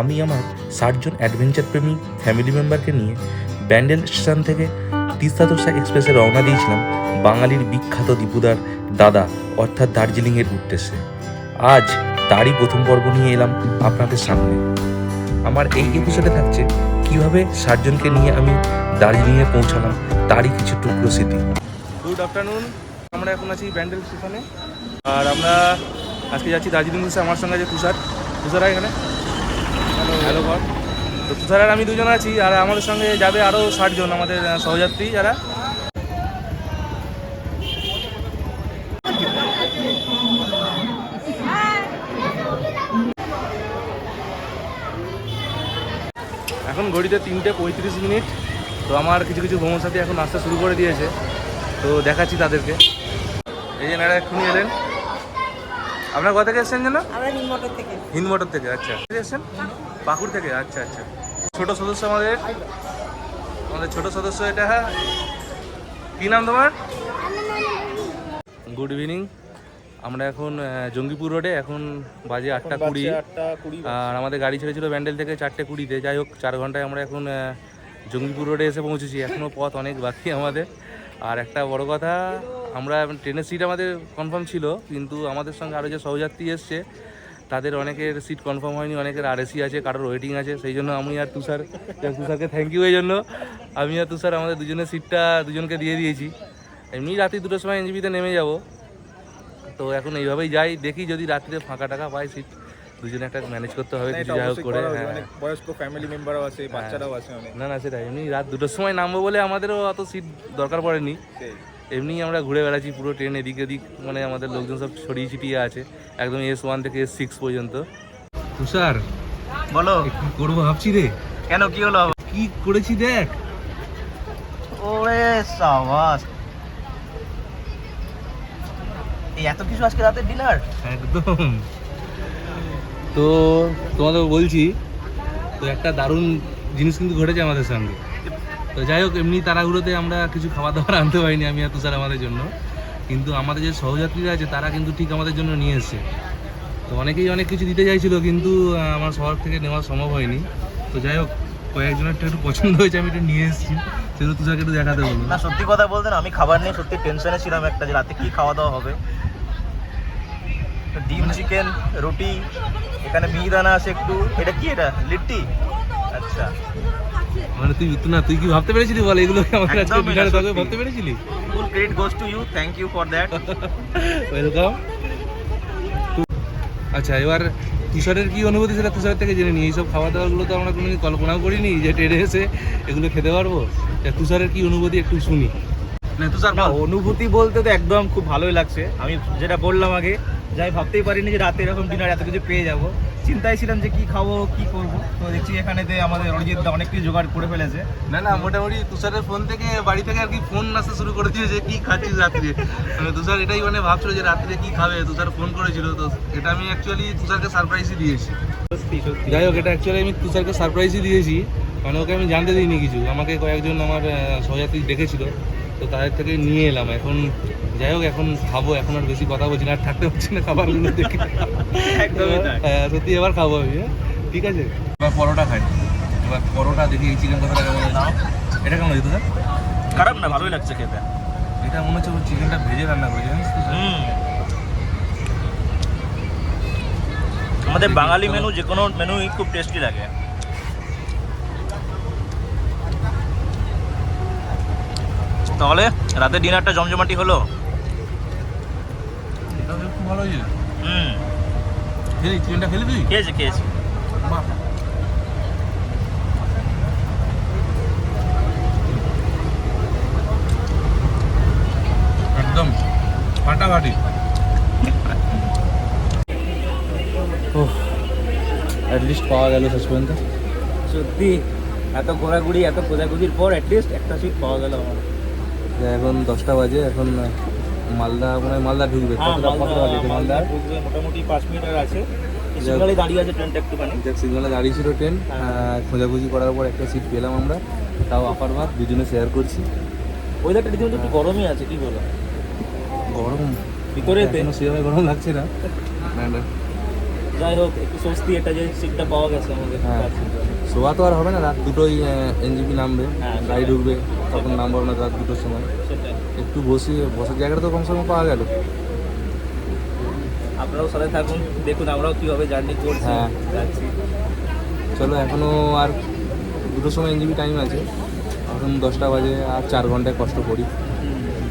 আমি আমার ষাটজন অ্যাডভেঞ্চার প্রেমী ফ্যামিলি মেম্বারকে নিয়ে ব্যান্ডেল স্টেশন থেকে তিস্তা তোষা এক্সপ্রেসে রওনা দিয়েছিলাম বাঙালির বিখ্যাত দীপুদার দাদা, অর্থাৎ দার্জিলিংয়ের উদ্দেশ্যে। আজ তারই প্রথম পর্ব নিয়ে এলাম আপনাদের সামনে। আমার এই এপিসোডে থাকছে কীভাবে ষাটজনকে নিয়ে আমি দার্জিলিংয়ে পৌঁছালাম, তারই কিছু টুকরো স্মৃতি। গুড আফটারনুন আমরা এখন আছি ব্যান্ডেল স্টেশনে। আর আমরা আজকে যাচ্ছি দার্জিলিং আমার সঙ্গে আছে তুষার। তুষার এখানে। হ্যালো বল তো তুষার আর আমি দুজন আছি আর আমাদের সঙ্গে যাবে আরও ষাটজন আমাদের সহযাত্রী যারা। এখন ঘড়িতে তিনটে পঁয়ত্রিশ মিনিট তো আমার কিছু কিছু ভ্রমণ সাথী এখন আসতে শুরু করে দিয়েছে তো দেখাচ্ছি তাদেরকে। এই যে নারা এক্ষুনি এলেন। আপনার কোথা থেকে এসছেন যেন? আমরা নিম থেকে। হিন্দ মোটর থেকে আচ্ছা। থেকে এসছেন? পাকুড় থেকে? আচ্ছা আচ্ছা। ছোট সদস্য আমাদের। আমাদের ছোট সদস্য এটা হ্যাঁ। কী নাম তোমার? গুড ইভিনিং আমরা এখন জঙ্গিপুর রোডে। এখন বাজে আটটা কুড়ি। আর আমাদের গাড়ি ছেড়েছিল ব্যান্ডেল থেকে চারটে কুড়িতে। যাই হোক চার ঘন্টায় আমরা এখন জঙ্গিপুর রোডে এসে পৌঁছেছি। এখনও পথ অনেক বাকি আমাদের। আর একটা বড় কথা আমরা ট্রেনের সিট আমাদের কনফার্ম ছিল কিন্তু আমাদের সঙ্গে আরও যে সহযাত্রী এসছে তাদের অনেকের সিট কনফার্ম হয়নি অনেকের আর এসি আছে কারোর ওয়েটিং আছে সেই জন্য আমি আর তুষার তুষারকে থ্যাংক ইউ এই জন্য। আমি আর তুষার আমাদের দুজনের সিটটা দুজনকে দিয়ে দিয়েছি। এমনি রাতে দুটোর সময় এনজিপিতে নেমে যাব। তো এখন এইভাবেই যাই দেখি যদি রাত্রে ফাঁকা টাকা পাই সিট দুজনে একটা ম্যানেজ করতে হবে কিছু যাই হোক করে হ্যাঁ। বয়স্ক ফ্যামিলি মেম্বারও আছে বাচ্চারাও আছে না না সেটাই। এমনি রাত দুটোর সময় নামবো বলে আমাদেরও অত সিট দরকার পড়েনি। এমনি আমরা ঘুরে বেড়াচ্ছি পুরো ট্রেন এদিক এদিক মানে আমাদের লোকজন সব ছড়িয়ে ছিটিয়ে আছে। একদম এস ওয়ান থেকে এস সিক্স পর্যন্ত। তুষার বলো। কি করব ভাবছি রে? কেন কি হলো? কি করেছি দেখ। ওরে সাবাস। এই এত কিছু আজকে রাতের ডিনার একদম। তো তোমাদের বলছি তো একটা দারুণ জিনিস কিন্তু ঘটেছে আমাদের সঙ্গে। তো যাই হোক, এমনি তারাগুলোতে আমরা কিছু খাবার দাবার আনতে পারিনি আমি আর তুষার আমাদের জন্য। কিন্তু আমাদের যে সহযাত্রীরা আছে, তারা কিন্তু ঠিক আমাদের জন্য নিয়ে এসছে। তো অনেকেই অনেক কিছু দিতে চাইছিল, কিন্তু আমার শহর থেকে নেওয়া সম্ভব হয়নি। তো যাই হোক, কয়েকজনের একটু পছন্দ হয়েছে, আমি একটু নিয়ে এসেছি। সেটা তুষারকে একটু দেখাতে বলব না, সত্যি কথা বলতে না, আমি খাবার নিয়ে সত্যি টেনশনে ছিলাম একটা যে রাতে কী খাওয়া দাওয়া হবে ডিম চিকেন রুটি, এখানে মিহিদানা আছে একটু। এটা কি এটা? লিট্টি? আচ্ছা। মানে তুই না তুই কি ভাবতে পেরেছিলি বল এগুলো আমাকে আজকে ডিনারে থাকবে ভাবতে পেরেছিলি? Full credit goes to you thank you for that welcome আচ্ছা এবার তুষারের কি অনুভূতি সেটা তুষারের থেকে জেনে নিই। এইসব খাওয়া দাওয়াগুলো তো আমরা কোনোদিন কল্পনাও করিনি যে ট্রেনে এসে এগুলো খেতে পারব। তা তুষারের কি অনুভূতি একটু শুনি। না তুষার না অনুভূতি বলতে তো একদম খুব ভালোই লাগছে। আমি যেটা বললাম আগে যাই ভাবতেই পারিনি যে রাতে এরকম ডিনার এত কিছু পেয়ে যাব। চিন্তায় ছিলাম যে কি খাব কি করব। তো দেখছি এখানেতে আমাদের অরিজিৎ দা অনেক কিছু জোগাড় করে ফেলেছে। না না মোটামুটি তুষারের ফোন থেকে বাড়ি থেকে আর কি ফোন আসতে শুরু করে দিয়েছে কি খাচ্ছিস রাত্রে? মানে তুষার এটাই মানে ভাবছিল যে রাত্রে কি খাবে তুষার ফোন করেছিল তো এটা আমি অ্যাকচুয়ালি তুষারকে সারপ্রাইজই দিয়েছি। যাই হোক এটা অ্যাকচুয়ালি আমি তুষারকে সারপ্রাইজই দিয়েছি মানে ওকে আমি জানতে দিইনি কিছু। আমাকে কয়েকজন আমার সহযাত্রী ডেকেছিল তো তাদের থেকে নিয়ে এলাম। এখন যাই হোক এখন খাব। এখন আর বেশি কথা বলছি না আর থাকতে পারছি না খাবারগুলো দেখে। হ্যাঁ, সত্যি এবার খাব আমি হ্যাঁ? ঠিক আছে? এবার পরোটা খাই। এবার পরোটা দেখি এই চিকেন কথাটা কেমন এটা কেমন হয়েছে স্যার খারাপ না ভালোই লাগছে খেতে। এটা মনে হচ্ছে চিকেনটা ভেজে রান্না করে জানিস তো আমাদের বাঙালি মেনু যে কোনো মেনুই খুব টেস্টি লাগে। তাহলে রাতের ডিনারটা জমজমাটি হলো? এটা খুব ভালো হয়েছে। হুম। খেলি চিকেনটা খেলি তুই? খেয়েছি খেয়েছি। বাহ। একদম ফাটাফাটি অ্যাটলিস্ট পাওয়া গেল শেষ পর্যন্ত। সত্যি এত ঘোরাঘুরি এত খোঁজাখুঁজির পর অ্যাটলিস্ট একটা সিট পাওয়া গেল আমার। এখন দশটা বাজে এখন মালদা মানে মালদা ঢুকবে হ্যাঁ, কতটা কতটা বাজে মালদা ঢুকবে মোটামুটি পাঁচ মিটার আছে। সিগনালে দাঁড়িয়ে আছে ট্রেনটা একটুখানি। দেখ সিগনালে দাঁড়িয়ে ছিল ট্রেন হ্যাঁ। খোঁজাখুঁজি করার পর একটা সিট পেলাম আমরা তাও আপার ভাত দুজনে শেয়ার করছি। ওয়েদারটা রীতিমতো একটু গরমই আছে কি বলো গরম এখনও সেভাবে গরম লাগছে না। যাই হোক একটু স্বস্তি এটা যে সিটটা পাওয়া গেছে আমাদের হ্যাঁ। শোয়া তো আর হবে না রাত দুটোই এনজিপি নামবে হ্যাঁ, গাড়ি ঢুকবে তখন নামবো না রাত দুটোর সময়। একটু বসি বসার জায়গাটা তো কমসে কম পাওয়া গেল। আপনারাও সাথে থাকুন দেখুন আমরাও কীভাবে জার্নি করছি হ্যাঁ। যাচ্ছি। চলো এখনও আর দুটোর সময় এনজিবি টাইম আছে। এখন দশটা বাজে আর চার ঘন্টায় কষ্ট করি।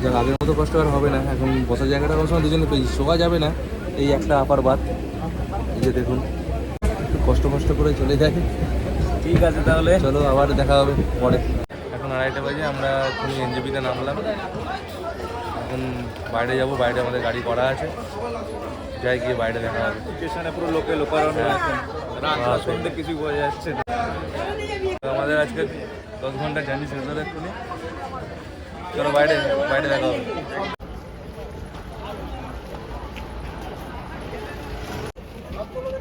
যাক আগের মতো কষ্ট আর হবে না এখন বসার জায়গাটা কোনো সময় দুজনে পেয়েছি। শোয়া যাবে না এই একটা আপার বাদ যে দেখুন একটু কষ্ট কষ্ট করে চলে যায় ঠিক আছে তাহলে। চলো আবার দেখা হবে পরে। এখন আড়াইটা বাজে আমরা এখনই এনজিপিতে নামলাম। এখন বাইরে যাব বাইরে আমাদের গাড়ি করা আছে। যাই গিয়ে বাইরে দেখা হবে। স্টেশনে পুরো লোকে লোকারণ্য হ্যাঁ। এখন রাত হ্যাঁ, সন্ধ্যে কিছু বোঝা যাচ্ছে না। আমাদের আজকে দশ ঘণ্টা জার্নি শেষ হলো এক্ষুনি। চলো বাইরে বাইরে দেখা হবে। গুড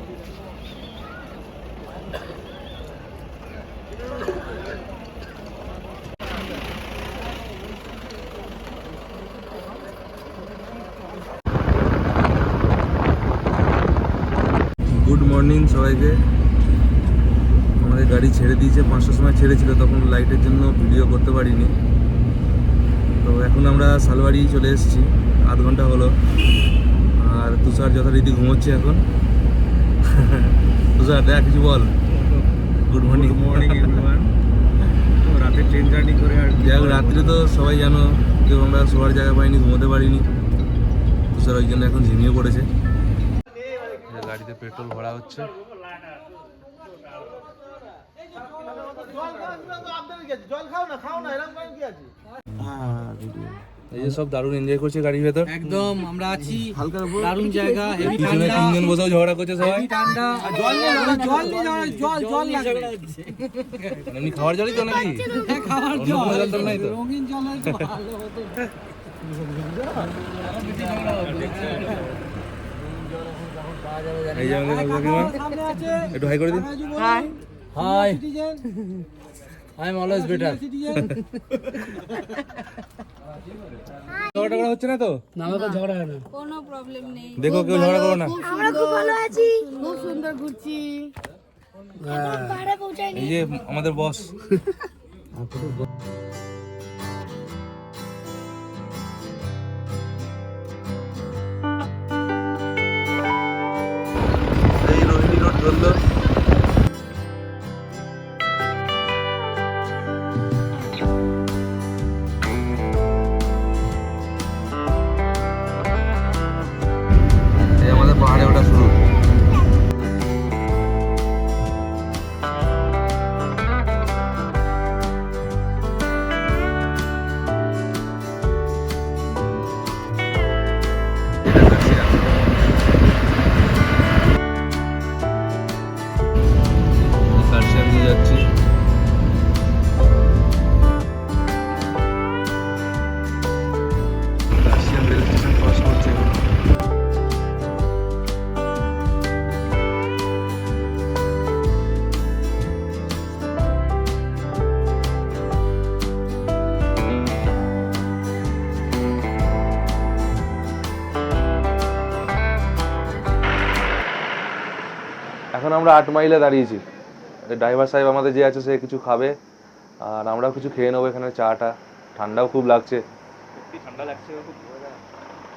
মর্নিং সবাইকে। আমাদের গাড়ি ছেড়ে দিয়েছে, পাঁচটার সময় ছেড়েছিল, তখন লাইটের জন্য ভিডিও করতে পারিনি। তো এখন আমরা শালবাড়ি চলে এসেছি, আধ ঘণ্টা হলো। আর তুষার যথারীতি ঘুমোচ্ছে এখন। তুষার দেখ কিছু বল। গুড মর্নিং মর্নিং এভরিওয়ান রাতে ট্রেন জার্নি করে আর যাই হোক রাত্রে তো সবাই জানো কেউ আমরা শোয়ার জায়গা পাইনি ঘুমোতে পারিনি। তুষার ওই জন্য এখন ঝিমিয়ে পড়েছে। গাড়িতে পেট্রোল ভরা হচ্ছে। এই যে সব দারুণ এনজয় করছে গাড়ির ভেতর। একদম আমরা আছি হালকার দারুণ জায়গা হেভি ঠান্ডা। তিনজন বসেও ঝগড়া করছে সবাই। হেভি ঠান্ডা। জল জল জল জল লাগবে। এমনি খাওয়ার জলই তো নাকি? হ্যাঁ, অন্য জল। কোনো নাই তো? রঙিন জল। ভালো হতো এই যে আমাদের একটু হাই করে দিন। Hi. Hi I am always better ঝগড়া টগড়া হচ্ছে না তো? না আমাকে ঝগড়া হয় না। কোনো প্রবলেম নেই। দেখো কেউ ঝগড়া করো না। আমরা খুব ভালো আছি। খুব সুন্দর ঘুরছি। এই যে আমাদের বস এই রোহিণী রোড ধরলো আমরা আট মাইলে দাঁড়িয়েছি। ড্রাইভার সাহেব আমাদের যে আছে সে কিছু খাবে আর আমরাও কিছু খেয়ে নেব এখানে চাটা। ঠান্ডাও খুব লাগছে। ঠান্ডা লাগছে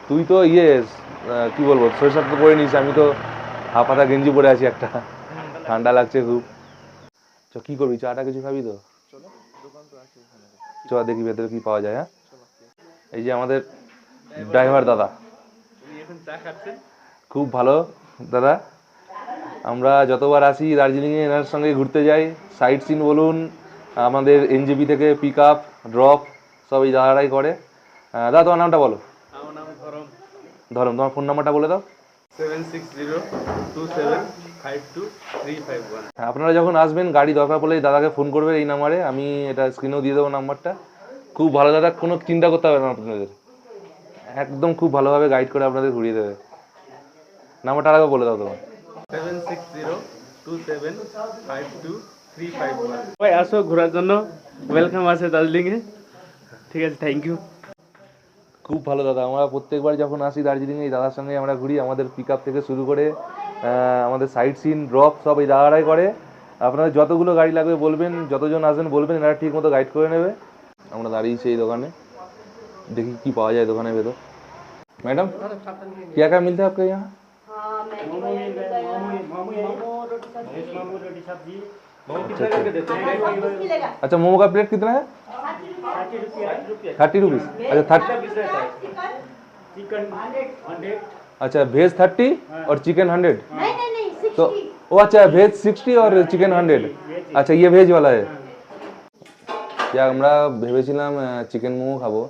তুই তো ইয়ে কি বলব সোয়েটার তো পরে নিস আমি তো হাফ হাতা গেঞ্জি পরে আছি একটা। ঠান্ডা লাগছে খুব। চ কি করবি চাটা কিছু খাবি তো? চ দেখি ভেতরে কি পাওয়া যায় হ্যাঁ? এই যে আমাদের ড্রাইভার দাদা। খুব ভালো দাদা। আমরা যতবার আসি দার্জিলিংয়ে এনার সঙ্গে ঘুরতে যাই। সাইট সিন বলুন আমাদের এনজিপি থেকে পিক আপ ড্রপ সব এই দাদারাই করে। দাদা তোমার নামটা বলো। ধরম। ধরুন তোমার ফোন নাম্বারটা বলে দাও। Seven six zero two seven five two three five হ্যাঁ, আপনারা যখন আসবেন গাড়ি দরকার পড়লে দাদাকে ফোন করবেন এই নাম্বারে আমি এটা স্ক্রিনেও দিয়ে দেবো নাম্বারটা খুব ভালো দাদা কোনো চিন্তা করতে হবে না আপনাদের। একদম খুব ভালোভাবে গাইড করে আপনাদের ঘুরিয়ে দেবে। নাম্বারটা আরেকবার বলে দাও তোমার। seven six zero two seven five two three five one ভাই আসো ঘোরার জন্য ওয়েলকাম আছে দার্জিলিংয়ে ঠিক আছে থ্যাংক ইউ খুব ভালো দাদা আমরা প্রত্যেকবার যখন আসি দার্জিলিংয়ে এই দাদার সঙ্গে আমরা ঘুরি আমাদের পিক থেকে শুরু করে আহ, আমাদের সাইড সিন ড্রপ সব এই দাদারাই করে আপনাদের যতগুলো গাড়ি লাগবে বলবেন যতজন আসবেন বলবেন এনারা ঠিক মতো গাইড করে নেবে আমরা দাঁড়িয়েছি এই দোকানে দেখি কি পাওয়া যায় দোকানের ভেতর मैडम क्या क्या मिलता है आपके यहाँ अच्छा मोमो का प्लेट कितना है थर्टी रुपीज अच्छा थर्टी अच्छा वेज थर्टी और चिकन हंड्रेड नहीं नहीं नहीं तो वो अच्छा वेज सिक्सटी और চিকেন হান্ড্রেড আচ্ছা ইয়ে ভেজ वाला है যাক আমরা ভেবেছিলাম চিকেন মোমো খাবো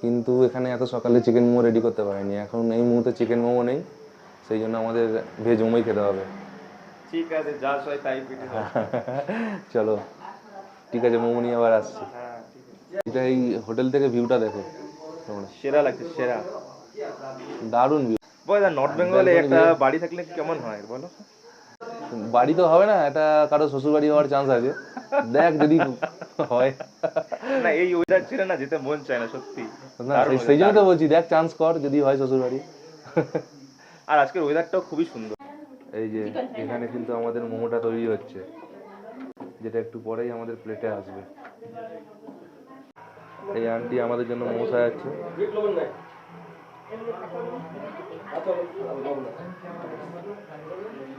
কিন্তু এখানে এত সকালে চিকেন মোমো রেডি করতে পারিনি এখন এই মুহূর্তে চিকেন মোমো নেই সেই জন্য আমাদের ভেজ মোমোই খেতে হবে। ঠিক আছে যা সবাই তাই পিঠে চলো ঠিক আছে মোমো নিয়ে আবার আসছি। এটা এই হোটেল থেকে ভিউটা দেখো। সেরা লাগছে সেরা। দারুণ ভিউ বল নর্থ বেঙ্গলে একটা বাড়ি থাকলে কেমন হয় বলো। বাড়ি তো হবে না এটা কারও শ্বশুর বাড়ি হওয়ার চান্স আছে। দেখ যদি হয়। না এই ওয়েদার ছিল না যেতে মন চায় না সত্যি। না সেই জন্য তো বলছি দেখ চান্স কর যদি হয় শ্বশুর বাড়ি আর আজকের ওয়েদারটাও খুবই সুন্দর। এই যে এখানে কিন্তু আমাদের মোমোটা তৈরি হচ্ছে যেটা একটু পরেই আমাদের প্লেটে আসবে। এই আন্টি আমাদের জন্য মোমো সাজাচ্ছে।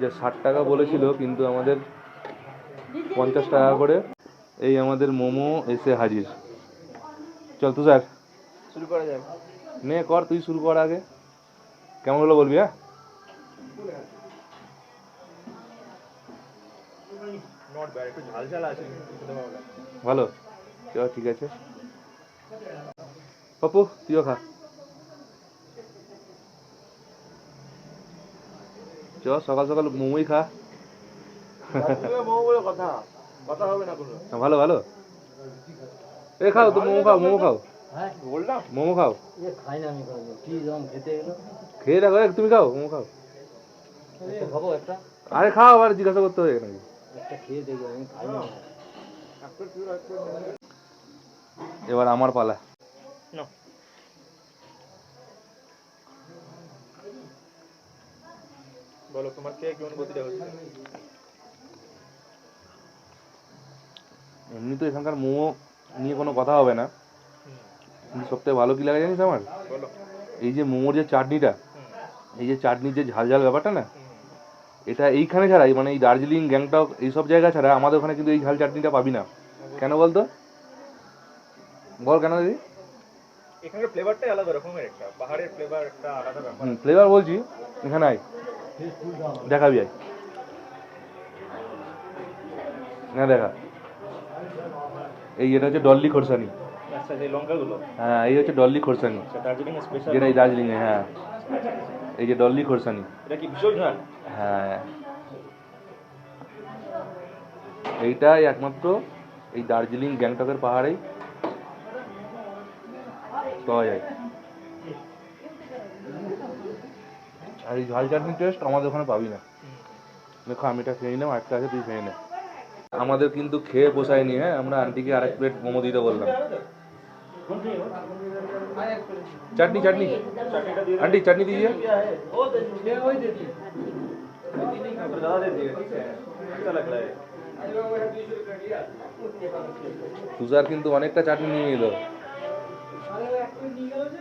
যে ষাট টাকা বলেছিল কিন্তু আমাদের পঞ্চাশ টাকা করে এই আমাদের মোমো এসে হাজির। চল তুষার শুরু করা যাবে নে কর তুই শুরু কর আগে। কেমন হলো বলবি হ্যাঁ? ভালো চল ঠিক আছে। পপু তুইও খা। চ সকাল সকাল মোমোই খা। কথা ভালো ভালো। এ খাও তো মোমো খাও মোমো খাও। হ্যাঁ বললাম। মোমো খাও। খাই না আমি কি যখন খেতে এলো? খেয়ে দেখো তুমি খাও মোমো খাও। খাব একটা? আরে খাও আর জিজ্ঞাসা করতে হবে নাকি একটা খেয়ে দেখব আমি খাই না। এবার আমার পালা। না বলো তোমার কে কেমন গতিটা হচ্ছে এমনি তো এখানকার মোমো নিয়ে কোনো কথা হবে না। কিন্তু সবথেকে ভালো কি লাগে জানিস আমার? বলো। এই যে মোমোর যে চাটনিটা এই যে চাটনির যে ঝাল ঝাল ব্যাপারটা না এটা এইখানে ছাড়াই মানে এই দার্জিলিং গ্যাংটক এইসব জায়গা ছাড়া আমাদের ওখানে কিন্তু এই ঝাল চাটনিটা পাবি না। কেন বলতো? বল কেন দিদি? ফ্লেভারটাই আলাদা রকমের একটা পাহাড়ের ফ্লেভার একটা আলাদা ব্যাপার। ফ্লেভার বলছি এখানে আয়। দেখাবি আয়। না দেখা। এই এটা হচ্ছে ডল্লি খোরসানি। আচ্ছা যে লঙ্কাগুলো? হ্যাঁ এই হচ্ছে ডল্লি খোরসানি। আচ্ছা দার্জিলিং স্পেশাল যেটা এই দার্জিলিংয়ে হ্যাঁ। এই যে ডল্লি খোরসানি। এটা কি ভীষণ ঝাল? হ্যাঁ। এইটাই একমাত্র এই দার্জিলিং গ্যাংটকের পাহাড়েই পাওয়া যায়। আর এই ঝাল চাটনি টেস্ট আমাদের ওখানে পাবি না। দেখো আমি এটা খেয়ে নিলাম আরেকটা আছে তুই খেয়ে নে। আমাদের কিন্তু খেয়ে পোষায়নি হ্যাঁ? আমরা আন্টিকে আরেক প্লেট মোমো দিতে বললাম। চাটনি চাটনি আন্টি চাটনি দিজিয়ে ज्यादा दे दिए अच्छा लग रहा है তুষার কিন্তু অনেকটা চাটনি নিয়ে নিল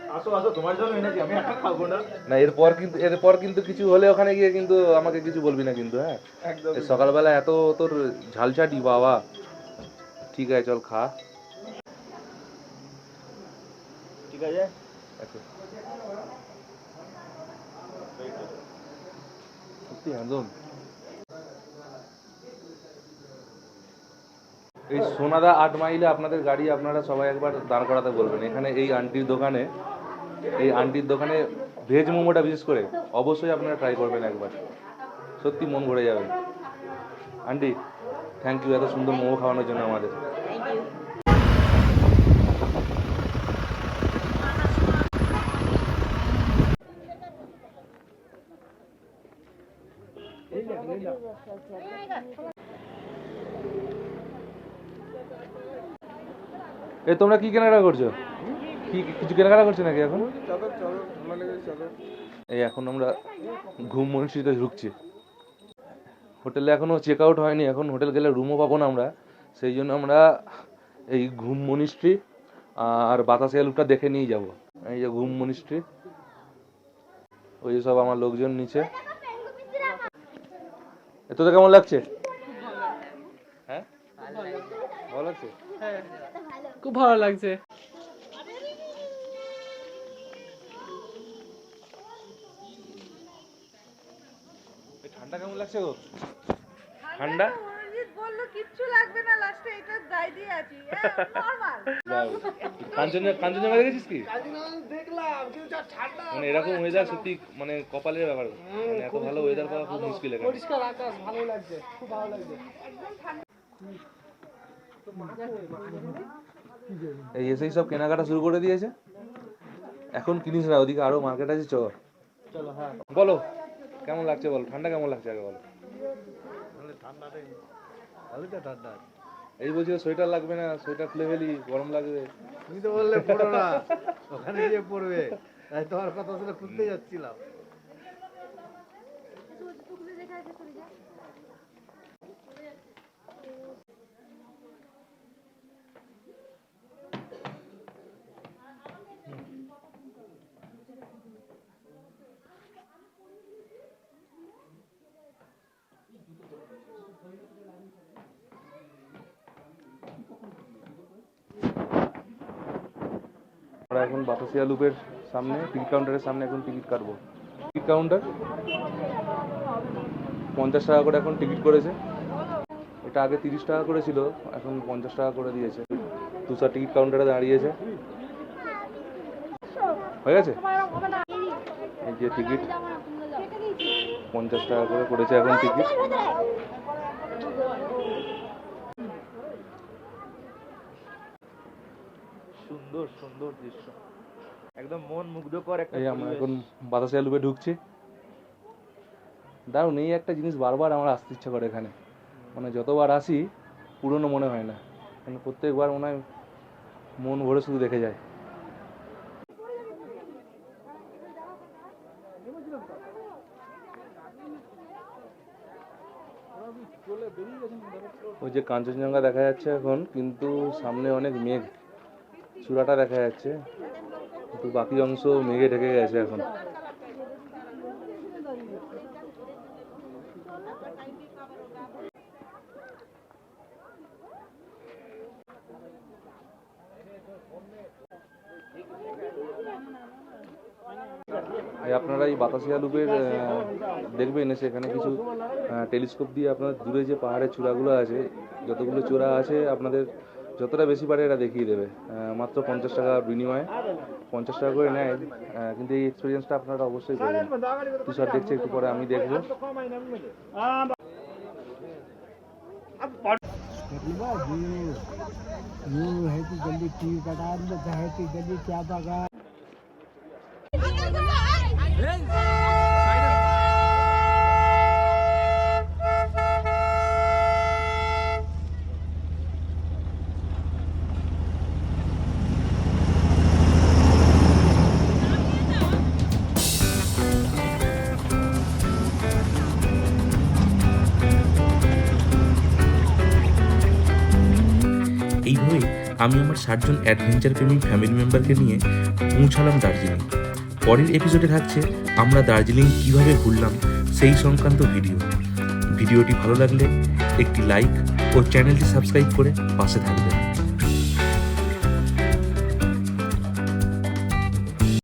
আসো আসো তোমার জন্য এনেছি আমি একা খাবো না না এরপর কিন্তু এরপর কিন্তু কিছু হলে ওখানে গিয়ে কিন্তু আমাকে কিছু বলবি না কিন্তু হ্যাঁ একদম এই সকালবেলা এত তোর ঝাল চাটি বাবা ঠিক আছে চল খা আছে আচ্ছা সত্যি এই সোনাদা আট মাইলে আপনাদের গাড়ি আপনারা সবাই একবার দাঁড় করাতে বলবেন। এখানে এই আন্টির দোকানে এই আন্টির দোকানে ভেজ মোমোটা বিশেষ করে অবশ্যই আপনারা ট্রাই করবেন একবার। সত্যি মন ভরে যাবে। আন্টি থ্যাংক ইউ এত সুন্দর মোমো খাওয়ানোর জন্য আমাদের। এ তোমরা কি কেনাকাটা করছ? কি কিছু কেনাকাটা করছ নাকি এখন? এই এখন আমরা ঘুম মনীষিতে ঢুকছি। হোটেলে এখনও চেক আউট হয়নি এখন হোটেল গেলে রুমও পাবো না আমরা। সেই জন্য আমরা এই ঘুম মনিস্ট্রি আর বাতাসে লুপটা দেখে নিয়ে যাব। এই যে ঘুম মনিস্ট্রি ওই সব আমার লোকজন নিচে। তোদের কেমন লাগছে? হ্যাঁ? ভালো লাগছে? খুব ভালো লাগছে। ঠান্ডা কেমন লাগছে গো? ঠান্ডা কিচ্ছু লাগবে না লাস্টে এটা দাই দিয়ে আছি। নর্মাল কাঞ্চনজঙ্ঘা কাঞ্চনজঙ্ঘা দেখেছিস কি? মানে এরকম ওয়েদার সত্যি মানে কপালের ব্যাপার। মানে এত ভালো ওয়েদার পাওয়া খুব মুশকিল এখানে। পরিষ্কার আকাশ ভালো লাগছে খুব ভালো লাগছে। এই এসেই সব কেনাকাটা শুরু করে দিয়েছে। এখন কিনিস না ওদিকে আরও মার্কেট আছে চ চলো হ্যাঁ বলো কেমন লাগছে বলো ঠান্ডা কেমন লাগছে আগে বলো? এই বলছি সোয়েটার লাগবে না সোয়েটার খুলে ফেলি গরম লাগবে। তুমি তো বললে পড়ো না ওখানে গিয়ে পড়বে তাই তোমার কথা শুনে খুলতে যাচ্ছিলাম। আমরা এখন বাতাসিয়া লুপের সামনে, টিকিট কাউন্টারের সামনে এখন টিকিট কাটবো। টিকিট কাউন্টার পঞ্চাশ টাকা করে এখন টিকিট করেছে। এটা আগে তিরিশ টাকা করে ছিল, এখন পঞ্চাশ টাকা করে দিয়েছে। তুষার টিকিট কাউন্টারে দাঁড়িয়েছে। হয়ে গেছে? এই যে টিকিট, পঞ্চাশ টাকা করে করেছে এখন টিকিট। সুন্দর সুন্দর দৃশ্য। একদম মন মুগ্ধকর একটা এই আমরা। এখন বাতাসিয়া লুপে ঢুকছি। দারুণ এই একটা জিনিস বারবার আমার আসতে ইচ্ছা করে এখানে। মানে যতবার আসি পুরনো মনে হয় না। মানে প্রত্যেকবার মনে হয় মন ভরে শুধু দেখে যায়। ওই যে কাঞ্চনজঙ্ঘা দেখা যাচ্ছে এখন কিন্তু সামনে অনেক মেঘ। চূড়াটা দেখা যাচ্ছে। কিন্তু বাকি অংশ মেঘে ঢেকে গেছে এখন। আপনারা এই বাতাসিয়া লুপের দেখবেন এসে এখানে কিছু টেলিস্কোপ দিয়ে আপনার দূরে যে পাহাড়ের চূড়াগুলো আছে, যতগুলো চূড়া আছে আপনাদের যতটা বেশি পারে এটা দেখিয়ে দেবে আহ, মাত্র পঞ্চাশ টাকা বিনিময়ে পঞ্চাশ টাকা করে নেয় আহ, কিন্তু এই এক্সপিরিয়েন্সটা আপনারা অবশ্যই করবেন তুষার দেখছে একটু পরে আমি দেখবো यूं है कि जल्दी टीवी कटा है कि जल्दी क्या पका আমি আমার ষাটজন অ্যাডভেঞ্চার প্রেমী ফ্যামিলি মেম্বারকে নিয়ে পৌঁছালাম দার্জিলিং। পরের এপিসোডে থাকছে আমরা দার্জিলিং কীভাবে ঘুরলাম সেই সংক্রান্ত ভিডিও ভিডিওটি ভালো লাগলে একটি লাইক ও চ্যানেলটি সাবস্ক্রাইব করে পাশে থাকবেন।